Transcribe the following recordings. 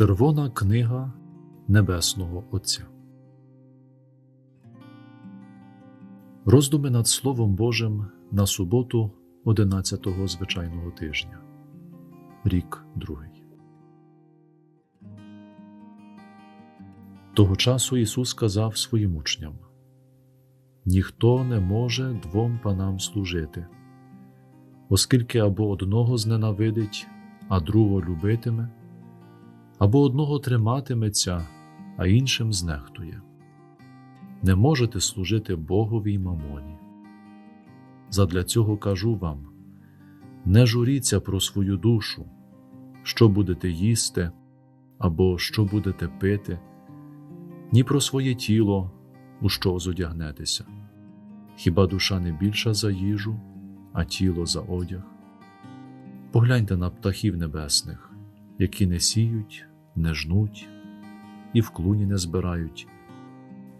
Червона книга Небесного Отця. Роздуми над Словом Божим на суботу 11-го звичайного тижня. Рік другий. Того часу Ісус сказав своїм учням: Ніхто не може двом панам служити, оскільки або одного зненавидить, а другого любитиме або одного триматиметься, а іншим знехтує. Не можете служити Богові й мамоні. Задля цього кажу вам не журіться про свою душу, що будете їсти або що будете пити, ні про своє тіло, у що зодягнетеся. Хіба душа не більша за їжу, а тіло за одяг? Погляньте на птахів небесних, які не сіють, не жнуть і в клуні не збирають,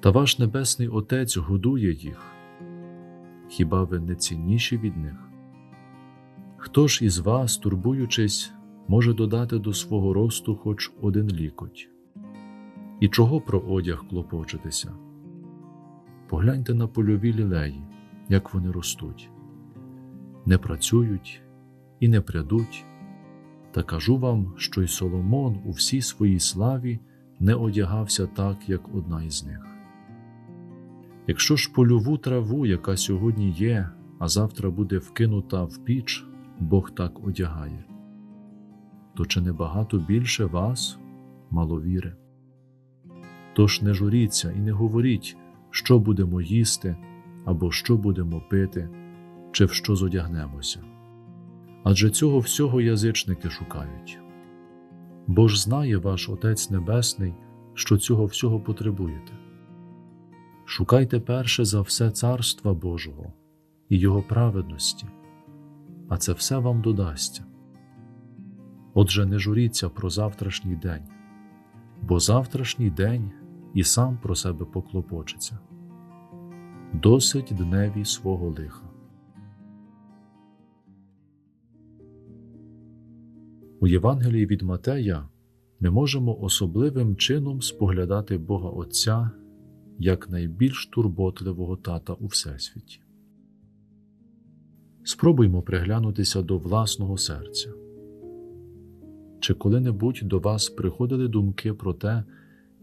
та ваш Небесний Отець годує їх. Хіба ви не цінніші від них? Хто ж із вас, турбуючись, може додати до свого росту хоч один лікоть? І чого про одяг клопочетеся? Погляньте на польові лілеї, як вони ростуть, не працюють і не прядуть. Та кажу вам, що й Соломон у всій своїй славі не одягався так, як одна із них. Якщо ж польову траву, яка сьогодні є, а завтра буде вкинута в піч, Бог так одягає, то чи не багато більше вас, маловіри? Тож не журіться і не говоріть, що будемо їсти, або що будемо пити, чи в що зодягнемося адже цього всього язичники шукають. Бо ж знає ваш Отець Небесний, що цього всього потребуєте. Шукайте перше за все Царства Божого і Його праведності, а це все вам додасться. Отже, не журіться про завтрашній день, бо завтрашній день і сам про себе поклопочеться. Досить дневі свого лиха. У Євангелії від Матея ми можемо особливим чином споглядати Бога Отця як найбільш турботливого тата у Всесвіті. Спробуймо приглянутися до власного серця. Чи коли-небудь до вас приходили думки про те,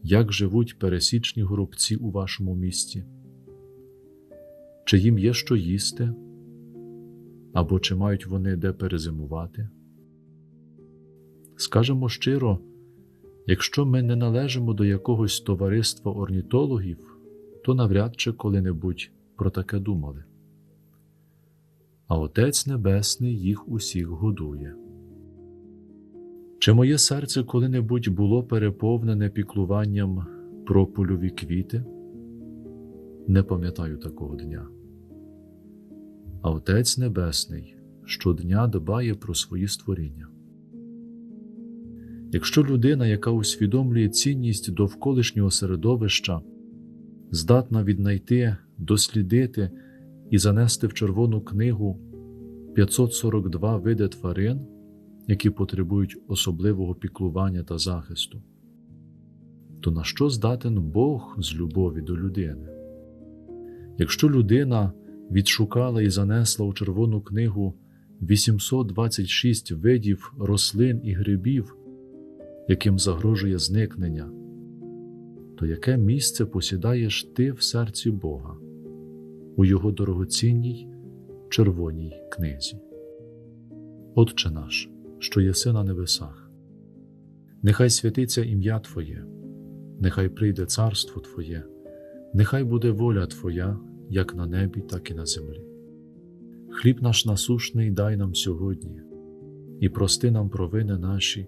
як живуть пересічні горобці у вашому місті? Чи їм є що їсти? Або чи мають вони де перезимувати? Скажемо щиро, якщо ми не належимо до якогось товариства орнітологів, то навряд чи коли-небудь про таке думали. А Отець Небесний їх усіх годує. Чи моє серце коли-небудь було переповнене піклуванням про польові квіти? Не пам'ятаю такого дня. А Отець Небесний щодня дбає про свої створіння. Якщо людина, яка усвідомлює цінність довколишнього середовища, здатна віднайти, дослідити і занести в Червону книгу 542 види тварин, які потребують особливого піклування та захисту, то на що здатен Бог з любові до людини? Якщо людина відшукала і занесла у Червону книгу 826 видів рослин і грибів, яким загрожує зникнення, то яке місце посідаєш ти в серці Бога, у Його дорогоцінній червоній книзі? Отче наш, що єси на небесах, нехай святиться ім'я Твоє, нехай прийде царство Твоє, нехай буде воля Твоя, як на небі, так і на землі. Хліб наш насушний дай нам сьогодні, і прости нам провини наші